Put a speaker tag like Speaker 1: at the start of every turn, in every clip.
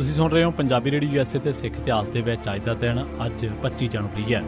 Speaker 1: ਤੁਸੀਂ ਸੁਣ ਰਹੇ ਹੋ ਪੰਜਾਬੀ ਰੇਡੀਓ ਯੂਐਸਏ ਤੇ ਸਿੱਖ ਇਤਿਹਾਸ ਦੇ ਵਿੱਚ ਅੱਜ ਦਾ ਦਿਨ, ਅੱਜ 25 ਜਨਵਰੀ ਹੈ।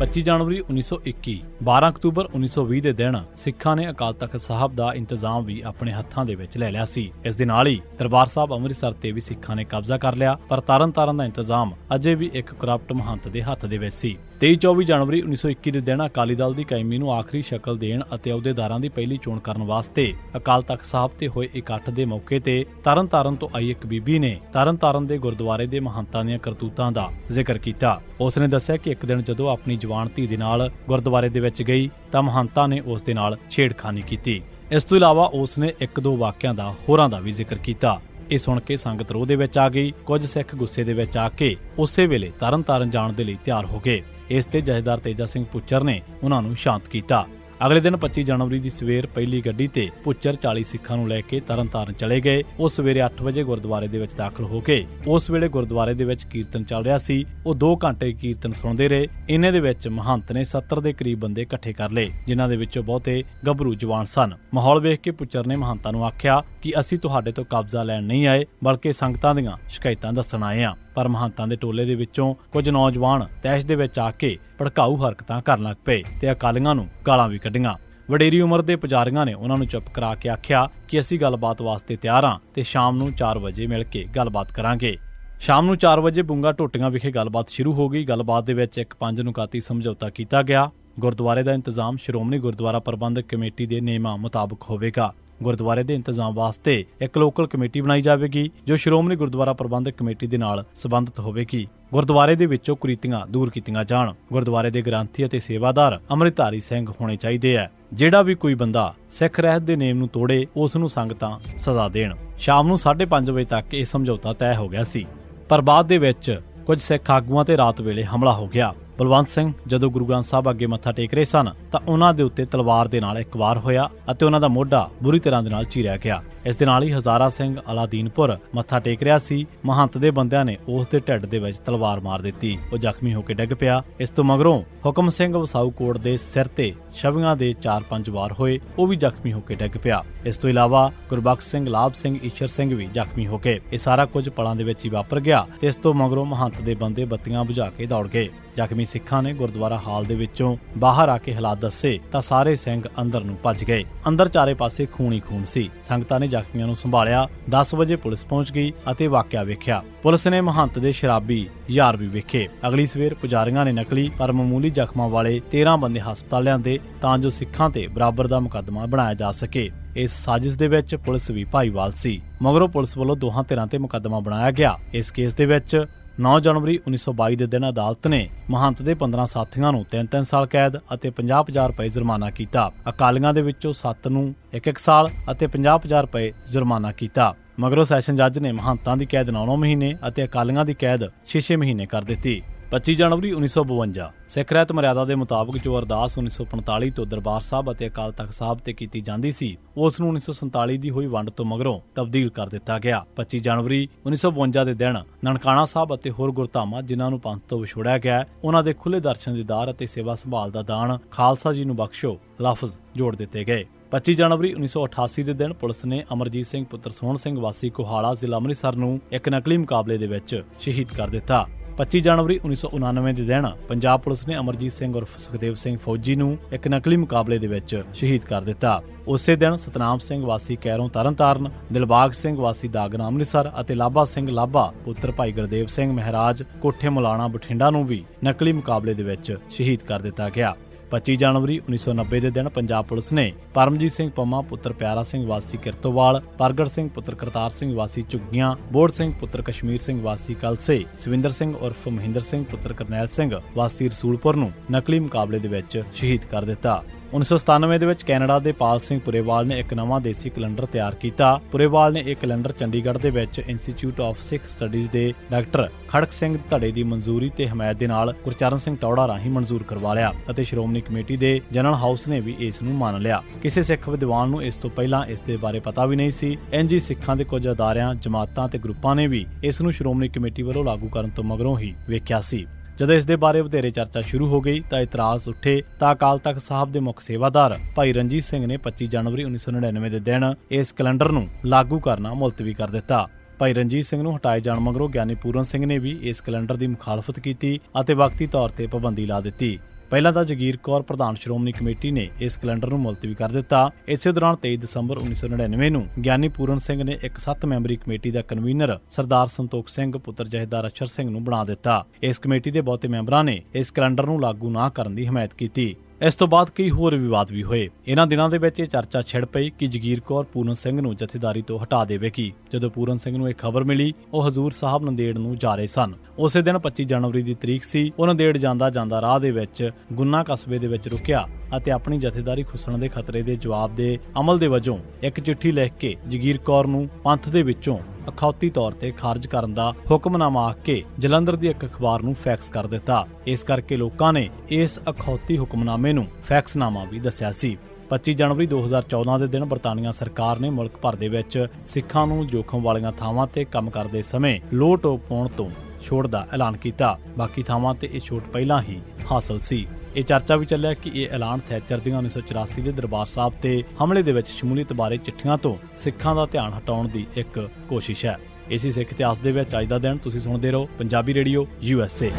Speaker 1: 25 ਜਨਵਰੀ 1921 12 ਅਕਤੂਬਰ 1920 ਦੇ ਦਿਨ ਸਿੱਖਾਂ ਨੇ ਅਕਾਲ ਤਖਤ ਸਾਹਿਬ ਦਾ ਇੰਤਜ਼ਾਮ ਵੀ ਆਪਣੇ ਹੱਥਾਂ ਦੇ ਵਿੱਚ ਲੈ ਲਿਆ ਸੀ। ਇਸ ਦੇ ਨਾਲ ਹੀ ਦਰਬਾਰ ਸਾਹਿਬ ਅੰਮ੍ਰਿਤਸਰ ਤੇ ਵੀ ਸਿੱਖਾਂ ਨੇ ਕਬਜ਼ਾ ਕਰ ਲਿਆ, ਪਰ ਤਰਨਤਾਰਨ ਦਾ ਇੰਤਜ਼ਾਮ ਅਜੇ ਵੀ ਇੱਕ ਕਰਪਟ ਮਹੰਤ ਦੇ ਹੱਥ ਦੇ ਵਿੱਚ ਸੀ। 23-24 ਜਨਵਰੀ 1921 ਦੇ ਦਿਨ ਅਕਾਲੀ ਦਲ ਦੀ ਕਾਇਮੀ ਨੂੰ ਆਖਰੀ ਸ਼ਕਲ ਦੇਣ ਅਤੇ ਅਹੁਦੇਦਾਰਾਂ ਦੀ ਪਹਿਲੀ ਚੋਣ ਕਰਨ ਵਾਸਤੇ ਅਕਾਲ ਤਖਤ ਸਾਹਿਬ ਤੇ ਹੋਏ ਇਕੱਠ ਦੇ ਮੌਕੇ ਤੇ ਤਰਨਤਾਰਨ ਤੋਂ ਆਈ ਇੱਕ ਬੀਬੀ ਨੇ ਤਰਨਤਾਰਨ ਦੇ ਗੁਰਦੁਆਰੇ ਦੇ ਮਹੰਤਾਂ ਦੀਆਂ ਕਰਤੂਤਾਂ ਦਾ ਜ਼ਿਕਰ ਕੀਤਾ। ਉਸ ਨੇ ਦੱਸਿਆ ਕਿ ਇੱਕ ਦਿਨ ਜਦੋਂ ਆਪਣੀ ਜਵਾਨ ਧੀ ਦੇ ਨਾਲ ਗੁਰਦੁਆਰੇ ਦੇ ਵਿੱਚ ਗਈ ਤਾਂ ਮਹੰਤਾਂ ਨੇ ਉਸ ਦੇ ਨਾਲ ਛੇੜਖਾਨੀ ਕੀਤੀ। ਇਸ ਤੋਂ ਇਲਾਵਾ ਉਸ ਨੇ ਇੱਕ ਦੋ ਵਾਕਿਆਂ ਦਾ ਹੋਰਾਂ ਦਾ ਵੀ ਜ਼ਿਕਰ ਕੀਤਾ। ਇਹ ਸੁਣ ਕੇ ਸੰਗਤ ਰੋਹ ਦੇ ਵਿੱਚ ਆ ਗਈ। ਕੁਝ ਸਿੱਖ ਗੁੱਸੇ ਦੇ ਵਿੱਚ ਆ ਕੇ ਉਸੇ ਵੇਲੇ ਤਰਨਤਾਰਨ ਜਾਣ ਦੇ ਲਈ ਤਿਆਰ ਹੋ ਗਏ। ਇਸ ਤੇ ਜਥੇਦਾਰ ਤੇਜਾ ਸਿੰਘ ਪੁੱਚਰ ਨੇ ਉਹਨਾਂ ਨੂੰ ਸ਼ਾਂਤ ਕੀਤਾ। ਅਗਲੇ ਦਿਨ 25 ਜਨਵਰੀ ਦੀ ਸਵੇਰ ਪਹਿਲੀ ਗੱਡੀ ਤੇ ਪੁੱਚਰ 40 ਸਿੱਖਾਂ ਨੂੰ ਲੈ ਕੇ ਤਰਨਤਾਰਨ ਚਲੇ ਗਏ। ਉਹ ਸਵੇਰੇ 8 ਵਜੇ ਗੁਰਦੁਆਰੇ ਦੇ ਵਿੱਚ ਦਾਖਲ ਹੋ ਕੇ ਉਸ ਵੇਲੇ ਗੁਰਦੁਆਰੇ ਦੇ ਵਿੱਚ ਕੀਰਤਨ ਚੱਲ ਰਿਹਾ ਸੀ। ਉਹ 2 ਘੰਟੇ ਕੀਰਤਨ ਸੁਣਦੇ ਰਹੇ। ਇੰਨੇ ਦੇ ਵਿੱਚ ਮਹੰਤ ਨੇ 70 ਦੇ ਕਰੀਬ ਬੰਦੇ ਇਕੱਠੇ ਕਰ ਲਏ, ਜਿਨ੍ਹਾਂ ਦੇ ਵਿੱਚੋਂ ਬਹੁਤੇ ਗੱਭਰੂ ਜਵਾਨ ਸਨ। ਮਾਹੌਲ ਵੇਖ ਕੇ ਪੁੱਚਰ ਨੇ ਮਹੰਤਾਂ ਨੂੰ ਆਖਿਆ ਕਿ ਅਸੀਂ ਤੁਹਾਡੇ ਤੋਂ ਕਬਜ਼ਾ ਲੈਣ ਨਹੀਂ ਆਏ, ਬਲਕਿ ਸੰਗਤਾਂ ਦੀਆਂ ਸ਼ਿਕਾਇਤਾਂ ਦੱਸਣ ਆਏ ਹਾਂ। ਪਰ ਮਹੰਤਾਂ ਦੇ ਟੋਲੇ ਦੇ ਵਿੱਚੋਂ ਕੁਝ ਨੌਜਵਾਨ ਤੈਸ਼ ਦੇ ਵਿੱਚ ਆ ਕੇ ਭੜਕਾਊ ਹਰਕਤਾਂ ਕਰਨ ਲੱਗ ਪਏ ਤੇ ਅਕਾਲੀਆਂ ਨੂੰ ਗਾਲਾਂ ਵੀ ਕੱਢੀਆਂ। ਵਡੇਰੀ ਉਮਰ ਦੇ ਪੁਜਾਰੀਆਂ ਨੇ ਉਹਨਾਂ ਨੂੰ ਚੁੱਪ ਕਰਾ ਕੇ ਆਖਿਆ ਕਿ ਅਸੀਂ ਗੱਲਬਾਤ ਵਾਸਤੇ ਤਿਆਰ ਹਾਂ ਤੇ ਸ਼ਾਮ ਨੂੰ 4 ਵਜੇ ਮਿਲ ਕੇ ਗੱਲਬਾਤ ਕਰਾਂਗੇ। ਸ਼ਾਮ ਨੂੰ 4 ਵਜੇ ਬੁੰਗਾ ਟੋਟੀਆਂ ਵਿਖੇ ਗੱਲਬਾਤ ਸ਼ੁਰੂ ਹੋ ਗਈ। ਗੱਲਬਾਤ ਦੇ ਵਿੱਚ ਇੱਕ ਪੰਜ ਨੁਕਾਤੀ ਸਮਝੌਤਾ ਕੀਤਾ ਗਿਆ। ਗੁਰਦੁਆਰੇ ਦਾ ਇੰਤਜ਼ਾਮ ਸ਼੍ਰੋਮਣੀ ਗੁਰਦੁਆਰਾ ਪ੍ਰਬੰਧਕ ਕਮੇਟੀ ਦੇ ਨਿਯਮਾਂ ਮੁਤਾਬਕ ਹੋਵੇਗਾ। ਗੁਰਦੁਆਰੇ ਦੇ ਇੰਤਜ਼ਾਮ ਵਾਸਤੇ ਇੱਕ ਲੋਕਲ ਕਮੇਟੀ ਬਣਾਈ ਜਾਵੇਗੀ, ਜੋ ਸ਼੍ਰੋਮਣੀ ਗੁਰਦੁਆਰਾ ਪ੍ਰਬੰਧਕ ਕਮੇਟੀ ਦੇ ਨਾਲ ਸਬੰਧਤ ਹੋਵੇਗੀ। ਗੁਰਦੁਆਰੇ ਦੇ ਵਿੱਚੋਂ ਕੁਰੀਤੀਆਂ ਦੂਰ ਕੀਤੀਆਂ ਜਾਣ। ਗੁਰਦੁਆਰੇ ਦੇ ਗ੍ਰੰਥੀ ਅਤੇ ਸੇਵਾਦਾਰ ਅੰਮ੍ਰਿਤਧਾਰੀ ਸਿੰਘ ਹੋਣੇ ਚਾਹੀਦੇ ਆ ਜਿਹੜਾ ਵੀ ਕੋਈ ਬੰਦਾ ਸਿੱਖ ਰਹਿਤ ਦੇ ਨੇਮ ਨੂੰ ਤੋੜੇ, ਉਸ ਨੂੰ ਸੰਗਤਾਂ ਸਜ਼ਾ ਦੇਣ। ਸ਼ਾਮ ਨੂੰ 5:30 ਵਜੇ ਤੱਕ ਇਹ ਸਮਝੌਤਾ ਤੈਅ ਹੋ ਗਿਆ ਸੀ। ਪਰ ਬਾਅਦ ਦੇ ਵਿੱਚ ਕੁਝ ਸਿੱਖ ਆਗੂਆਂ ਤੇ ਰਾਤ ਵੇਲੇ ਹਮਲਾ ਹੋ ਗਿਆ। ਬਲਵੰਤ ਸਿੰਘ, ਜਦੋਂ ਗੁਰੂ ਗ੍ਰੰਥ ਸਾਹਿਬ ਅੱਗੇ ਮੱਥਾ ਟੇਕ ਰਹੇ ਸਨ, ਤਾਂ ਉਹਨਾਂ ਦੇ ਉੱਤੇ ਤਲਵਾਰ ਦੇ ਨਾਲ ਇੱਕ ਵਾਰ ਹੋਇਆ ਅਤੇ ਉਹਨਾਂ ਦਾ ਮੋਢਾ ਬੁਰੀ ਤਰ੍ਹਾਂ ਦੇ ਨਾਲ ਚੀਰਿਆ ਗਿਆ। ਇਸ ਦੇ ਨਾਲ ਹੀ ਹਜ਼ਾਰਾ ਸਿੰਘ ਅਲਾਦੀਨਪੁਰ ਮੱਥਾ ਟੇਕ ਰਿਹਾ ਸੀ। ਮਹੰਤ ਦੇ ਬੰਦਿਆਂ ਨੇ ਉਸ ਦੇ ਢਿੱਡ ਦੇ ਵਿੱਚ ਤਲਵਾਰ ਮਾਰ ਦਿੱਤੀ। ਉਹ ਜ਼ਖਮੀ ਹੋ ਕੇ ਡਿੱਗ ਪਿਆ। ਇਸ ਤੋਂ ਮਗਰੋਂ ਹੁਕਮ ਸਿੰਘ ਵਸਾਊ ਕੋਟ ਦੇ ਸਿਰ ਤੇ ਛਵੀਆਂ ਦੇ 4-5 ਵਾਰ ਹੋਏ, ਉਹ ਵੀ ਜ਼ਖਮੀ ਹੋ ਕੇ ਡਿੱਗ ਪਿਆ। ਇਸ ਤੋਂ ਇਲਾਵਾ ਗੁਰਬਖਸ਼ ਸਿੰਘ, ਲਾਭ ਸਿੰਘ, ਈਸ਼ਰ ਸਿੰਘ ਵੀ ਜ਼ਖਮੀ ਹੋ ਗਏ ਇਹ ਸਾਰਾ ਕੁਝ ਪਲਾਂ ਦੇ ਵਿੱਚ ਹੀ ਵਾਪਰ ਗਿਆ ਤੇ ਇਸ ਤੋਂ ਮਗਰੋਂ ਮਹੰਤ ਦੇ ਬੰਦੇ ਬੱਤੀਆਂ ਬੁਝਾ ਕੇ ਦੌੜ ਗਏ। ਜ਼ਖਮੀ ਸਿੱਖਾਂ ਨੇ ਗੁਰਦੁਆਰਾ ਹਾਲ ਦੇ ਵਿੱਚੋਂ ਬਾਹਰ ਆ ਕੇ ਹਾਲਾਤ ਦੱਸੇ ਤਾਂ ਸਾਰੇ ਸਿੰਘ ਅੰਦਰ ਨੂੰ ਭੱਜ ਗਏ। ਅੰਦਰ ਚਾਰੇ ਪਾਸੇ ਖੂਨ ਹੀ ਖੂਨ ਸੀ। ਸੰਗਤਾਂ ਨੇ ਜ਼ਖਮੀਆਂ ਨੂੰ ਸੰਭਾਲਿਆ 10 ਵਜੇ ਪੁਲਿਸ ਪਹੁੰਚ ਗਈ ਅਤੇ ਵਾਕਿਆ ਵੇਖਿਆ। ਪੁਲਿਸ ਨੇ ਮਹੰਤ ਦੇ ਸ਼ਰਾਬੀ ਯਾਰ ਵੀ ਵੇਖੇ। ਅਗਲੀ ਸਵੇਰ ਪੁਜਾਰੀਆਂ ਨੇ ਨਕਲੀ ਪਰ ਮਾਮੂਲੀ ਜ਼ਖਮਾਂ ਵਾਲੇ 13 ਬੰਦੇ ਹਸਪਤਾਲ ਲਿਆਂਦੇ ਤਾਂ ਜੋ ਸਿੱਖਾਂ ਤੇ ਬਰਾਬਰ ਦਾ ਮੁਕੱਦਮਾ ਬਣਾਇਆ ਜਾ ਸਕੇ। ਇਸ ਸਾਜ਼ਿਸ਼ ਦੇ ਵਿੱਚ ਪੁਲਿਸ ਵੀ ਭਾਈਵਾਲ ਸੀ। ਮਗਰੋਂ ਪੁਲਿਸ ਵੱਲੋਂ ਦੋਹਾਂ ਧਿਰਾਂ ਤੇ ਮੁਕੱਦਮਾ ਬਣਾਇਆ ਗਿਆ। ਇਸ ਕੇਸ ਦੇ ਵਿੱਚ 9 ਜਨਵਰੀ 1922 ਦੇ ਦਿਨ ਅਦਾਲਤ ਨੇ ਮਹੰਤ ਦੇ 15 ਸਾਥੀਆਂ ਨੂੰ 3-3 ਸਾਲ ਕੈਦ ਅਤੇ 50-50 ਰੁਪਏ ਜੁਰਮਾਨਾ ਕੀਤਾ। ਅਕਾਲੀਆਂ ਦੇ ਵਿੱਚੋਂ 7 ਨੂੰ 1-1 ਸਾਲ ਅਤੇ 50-50 ਰੁਪਏ ਜੁਰਮਾਨਾ ਕੀਤਾ। ਮਗਰੋਂ ਸੈਸ਼ਨ ਜੱਜ ਨੇ ਮਹੰਤਾਂ ਦੀ ਕੈਦ 9-9 ਮਹੀਨੇ ਅਤੇ ਅਕਾਲੀਆਂ ਦੀ ਕੈਦ 6-6 ਮਹੀਨੇ ਕਰ ਦਿੱਤੀ। 25 ਜਨਵਰੀ 1952 ਸਿੱਖ ਰਹਿਤ ਮਰਿਆਦਾ ਦੇ ਮੁਤਾਬਕ ਜੋ ਅਰਦਾਸ 1945 ਤੋਂ ਦਰਬਾਰ ਸਾਹਿਬ ਅਤੇ ਅਕਾਲ ਤਖਤ ਸਾਹਿਬ ਤੇ ਕੀਤੀ ਜਾਂਦੀ ਸੀ, ਉਸ ਨੂੰ 1947 ਦੀ ਹੋਈ ਵੰਡ ਤੋਂ ਮਗਰੋਂ ਤਬਦੀਲ ਕਰ ਦਿੱਤਾ ਗਿਆ। 25 ਜਨਵਰੀ 1952 ਦੇ ਦਿਨ ਨਨਕਾਣਾ ਸਾਹਿਬ ਅਤੇ ਹੋਰ ਗੁਰਧਾਮਾਂ ਜਿਨ੍ਹਾਂ ਨੂੰ ਪੰਥ ਤੋਂ ਵਿਛੋੜਿਆ ਗਿਆ, ਉਹਨਾਂ ਦੇ ਖੁੱਲੇ ਦਰਸ਼ਨ ਦੀਦਾਰ ਅਤੇ ਸੇਵਾ ਸੰਭਾਲ ਦਾ ਦਾਨ ਖਾਲਸਾ ਜੀ ਨੂੰ ਬਖਸ਼ੋ, ਲਫ਼ਜ਼ ਜੋੜ ਦਿੱਤੇ ਗਏ। 25 ਜਨਵਰੀ 1988 ਦੇ ਦਿਨ ਪੁਲਿਸ ਨੇ ਅਮਰਜੀਤ ਸਿੰਘ ਪੁੱਤਰ ਸੋਹਣ ਸਿੰਘ ਵਾਸੀ ਕੋਹਾਲਾ ਜ਼ਿਲ੍ਹਾ ਅੰਮ੍ਰਿਤਸਰ ਨੂੰ ਇੱਕ ਨਕਲੀ ਮੁਕਾਬਲੇ ਦੇ ਵਿੱਚ ਸ਼ਹੀਦ ਕਰ ਦਿੱਤਾ। 25 ਜਨਵਰੀ 1999 ਦੇ ਦਿਨ ਪੰਜਾਬ ਪੁਲਿਸ ਨੇ ਅਮਰਜੀਤ ਸਿੰਘ ਉਰਫ ਸੁਖਦੇਵ ਸਿੰਘ ਫੌਜੀ ਨੂੰ ਇੱਕ ਨਕਲੀ ਮੁਕਾਬਲੇ ਦੇ ਵਿੱਚ ਸ਼ਹੀਦ ਕਰ ਦਿੱਤਾ। ਉਸੇ ਦਿਨ ਸਤਨਾਮ ਸਿੰਘ ਵਾਸੀ ਕੈਰੋਂ ਤਰਨਤਾਰਨ, ਦਿਲਬਾਗ ਸਿੰਘ ਵਾਸੀ ਦਾਗਨਾ ਅੰਮ੍ਰਿਤਸਰ ਅਤੇ ਲਾਭਾ ਸਿੰਘ ਲਾਭਾ ਪੁੱਤਰ ਭਾਈ ਗੁਰਦੇਵ ਸਿੰਘ ਮਹਾਰਾਜ ਕੋਠੇ ਮੁਲਾਣਾ ਬਠਿੰਡਾ ਨੂੰ ਵੀ ਨਕਲੀ ਮੁਕਾਬਲੇ ਦੇ ਵਿੱਚ ਸ਼ਹੀਦ ਕਰ ਦਿੱਤਾ ਗਿਆ। 25 ਜਨਵਰੀ 1990 ਦੇ ਦਿਨ ਪੰਜਾਬ ਪੁਲਿਸ ਨੇ ਪਰਮਜੀਤ ਸਿੰਘ ਪੰਮਾ, ਪੁੱਤਰ ਪਿਆਰਾ ਸਿੰਘ ਵਾਸੀ ਕਿਰਤੋਵਾਲ, ਪ੍ਰਗਟ ਸਿੰਘ, ਪੁੱਤਰ ਕਰਤਾਰ ਸਿੰਘ ਵਾਸੀ ਝੁੱਗੀਆਂ, ਬੋੜ ਸਿੰਘ, ਪੁੱਤਰ ਕਸ਼ਮੀਰ ਸਿੰਘ ਵਾਸੀ ਕਲਸੇ, ਸਵਿੰਦਰ ਸਿੰਘ ਉਰਫ ਮਹਿੰਦਰ ਸਿੰਘ, ਪੁੱਤਰ ਕਰਨੈਲ ਸਿੰਘ ਵਾਸੀ ਰਸੂਲਪੁਰ ਨੂੰ ਨਕਲੀ ਮੁਕਾਬਲੇ ਦੇ ਵਿੱਚ ਸ਼ਹੀਦ ਕਰ ਦਿੱਤਾ। 1997 ਦੇ ਵਿੱਚ ਕੈਨੇਡਾ ਦੇ ਪਾਲ ਸਿੰਘ ਪੁਰੇਵਾਲ ਨੇ ਇੱਕ ਨਵਾਂ ਦੇਸੀ ਕੈਲੰਡਰ ਤਿਆਰ ਕੀਤਾ। ਪੁਰੇਵਾਲ ਨੇ ਇਹ ਕੈਲੰਡਰ ਚੰਡੀਗੜ੍ਹ ਦੇ ਵਿੱਚ ਇੰਸਟੀਚਿਊਟ ਆਫ ਸਿੱਖ ਸਟੱਡੀਜ਼ ਦੇ ਡਾਕਟਰ ਖੜਕ ਸਿੰਘ ਧੜੇ ਦੀ ਮਨਜ਼ੂਰੀ ਤੇ ਹਮਾਇਤ ਦੇ ਨਾਲ ਗੁਰਚਰਨ ਸਿੰਘ ਟੌੜਾ ਰਾਹੀਂ ਮਨਜ਼ੂਰ ਕਰਵਾ ਲਿਆ ਅਤੇ ਸ਼੍ਰੋਮਣੀ ਕਮੇਟੀ ਦੇ ਜਨਰਲ ਹਾਊਸ ਨੇ ਵੀ ਇਸ ਨੂੰ ਮੰਨ ਲਿਆ। ਕਿਸੇ ਸਿੱਖ ਵਿਦਵਾਨ ਨੂੰ ਇਸ ਤੋਂ ਪਹਿਲਾਂ ਇਸ ਦੇ ਬਾਰੇ ਪਤਾ ਵੀ ਨਹੀਂ ਸੀ। ਐਨਜੀ ਸਿੱਖਾਂ ਦੇ ਕੁਝ ਅਦਾਰਿਆਂ, ਜਮਾਤਾਂ ਤੇ ਗਰੁੱਪਾਂ ਨੇ ਵੀ ਇਸ ਨੂੰ ਸ਼੍ਰੋਮਣੀ ਕਮੇਟੀ ਵੱਲੋਂ ਲਾਗੂ ਕਰਨ ਤੋਂ ਮਗਰੋਂ ਹੀ ਵੇਖਿਆ ਸੀ। ਜਦੋਂ ਇਸ ਦੇ ਬਾਰੇ ਵਧੇਰੇ ਚਰਚਾ ਸ਼ੁਰੂ ਹੋ ਗਈ ਤਾਂ ਇਤਰਾਜ਼ ਉੱਠੇ ਤਾਂ ਅਕਾਲ ਤਖਤ ਸਾਹਿਬ ਦੇ ਮੁੱਖ ਸੇਵਾਦਾਰ ਭਾਈ ਰਣਜੀਤ ਸਿੰਘ ਨੇ 25 ਜਨਵਰੀ 1999 ਦੇ ਦਿਨ ਇਸ ਕੈਲੰਡਰ ਨੂੰ ਲਾਗੂ ਕਰਨਾ ਮੁਲਤਵੀ ਕਰ ਦਿੱਤਾ। ਭਾਈ ਰਣਜੀਤ ਸਿੰਘ ਨੂੰ ਹਟਾਏ ਜਾਣ ਮਗਰੋਂ ਗਿਆਨੀ ਪੂਰਨ ਸਿੰਘ ਨੇ ਵੀ ਇਸ ਕੈਲੰਡਰ ਦੀ ਮੁਖਾਲਫਤ ਕੀਤੀ ਅਤੇ ਵਕਤੀ ਤੌਰ ਤੇ ਪਾਬੰਦੀ ਲਾ ਦਿੱਤੀ। ਪਹਿਲਾਂ ਤਾਂ ਜਗੀਰ ਕੌਰ, ਪ੍ਰਧਾਨ ਸ਼੍ਰੋਮਣੀ ਕਮੇਟੀ ਨੇ ਇਸ ਕੈਲੰਡਰ ਨੂੰ ਮੁਲਤਵੀ ਕਰ ਦਿੱਤਾ। ਇਸੇ ਦੌਰਾਨ 23 ਦਸੰਬਰ 1999 ਨੂੰ ਗਿਆਨੀ ਪੂਰਨ ਸਿੰਘ ਨੇ ਇੱਕ ਸੱਤ ਮੈਂਬਰੀ ਕਮੇਟੀ ਦਾ ਕਨਵੀਨਰ ਸਰਦਾਰ ਸੰਤੋਖ ਸਿੰਘ, ਪੁੱਤਰ ਜਹੇਦਾਰ ਅਛਰ ਸਿੰਘ ਨੂੰ ਬਣਾ ਦਿੱਤਾ। ਇਸ ਕਮੇਟੀ ਦੇ ਬਹੁਤੇ ਮੈਂਬਰਾਂ ਨੇ ਇਸ ਕੈਲੰਡਰ ਨੂੰ ਲਾਗੂ ਨਾ ਕਰਨ ਦੀ ਹਮਾਇਤ ਕੀਤੀ। ਇਸ ਤੋਂ ਬਾਅਦ ਕਈ ਹੋਰ ਵਿਵਾਦ ਵੀ ਹੋਏ। ਇਹਨਾਂ ਦਿਨਾਂ ਦੇ ਵਿੱਚ ਇਹ ਚਰਚਾ ਛਿੜ ਪਈ ਕਿ ਜਗੀਰ ਕੌਰ ਪੂਰਨ ਸਿੰਘ ਨੂੰ ਜਥੇਦਾਰੀ ਤੋਂ ਹਟਾ ਦੇਵੇਗੀ। ਜਦੋਂ ਪੂਰਨ ਸਿੰਘ ਨੂੰ ਇਹ ਖਬਰ ਮਿਲੀ, ਉਹ ਹਜ਼ੂਰ ਸਾਹਿਬ ਨੰਦੇੜ ਨੂੰ ਜਾ ਰਹੇ ਸਨ। ਉਸੇ ਦਿਨ 25 ਜਨਵਰੀ ਦੀ ਤਰੀਕ ਸੀ। ਉਹ ਨੰਦੇੜ ਜਾਂਦਾ ਜਾਂਦਾ ਰਾਹ ਦੇ ਵਿੱਚ ਗੁੰਨਾ ਕਸਬੇ ਦੇ ਵਿੱਚ ਰੁਕਿਆ ਅਤੇ ਆਪਣੀ ਜਥੇਦਾਰੀ ਖੁੱਸਣ ਦੇ ਖਤਰੇ ਦੇ ਜਵਾਬ ਦੇ ਅਮਲ ਦੇ ਵਜੋਂ ਇੱਕ ਚਿੱਠੀ ਲਿਖ ਕੇ ਜਗੀਰ ਕੌਰ ਨੂੰ ਪੰਥ ਦੇ ਵਿੱਚੋਂ ਅਖੌਤੀ ਤੌਰ ਤੇ ਖਾਰਜ ਕਰਨ ਦਾ ਹੁਕਮਨਾਮਾ ਆਖ ਕੇ ਜਲੰਧਰ ਦੀ ਇੱਕ ਅਖਬਾਰ ਨੂੰ ਫੈਕਸ ਕਰ ਦਿੱਤਾ। ਇਸ ਕਰਕੇ ਲੋਕਾਂ ਨੇ ਇਸ ਅਖੌਤੀ ਹੁਕਮਨਾਮੇ ਨੂੰ ਫੈਕਸਨਾਮਾ ਵੀ ਦੱਸਿਆ ਸੀ। 25 ਜਨਵਰੀ 2014 ਦੇ ਦਿਨ ਬਰਤਾਨੀਆ ਸਰਕਾਰ ਨੇ ਮੁਲਕ ਭਰ ਦੇ ਵਿੱਚ ਸਿੱਖਾਂ ਨੂੰ ਜੋਖਮ ਵਾਲੀਆਂ ਥਾਵਾਂ ਤੇ ਕੰਮ ਕਰਦੇ ਸਮੇਂ ਲੋਹ ਟੋਪ ਪਾਉਣ ਤੋਂ ਛੋੜ ਦਾ ਐਲਾਨ ਕੀਤਾ। ਬਾਕੀ ਥਾਵਾਂ ਤੇ ਇਹ ਛੋਟ ਪਹਿਲਾਂ ਹੀ ਹਾਸਲ ਸੀ। ਇਹ ਚਰਚਾ ਵੀ ਚੱਲਿਆ ਕਿ ਇਹ ਐਲਾਨ ਥੈਚਰ ਦੀਆਂ 1984 ਦੇ ਦਰਬਾਰ ਸਾਹਿਬ ਤੇ ਹਮਲੇ ਦੇ ਵਿੱਚ ਸ਼ਮੂਲੀਅਤ ਬਾਰੇ ਚਿੱਠੀਆਂ ਤੋਂ ਸਿੱਖਾਂ ਦਾ ਧਿਆਨ ਹਟਾਉਣ ਦੀ ਇੱਕ ਕੋਸ਼ਿਸ਼ ਹੈ। ਇਸੇ ਸਿੱਖ ਇਤਿਹਾਸ ਦੇ ਵਿੱਚ ਅੱਜ ਦਾ ਦਿਨ ਤੁਸੀਂ ਸੁਣਦੇ ਰਹੋ। Punjabi radio, U S A.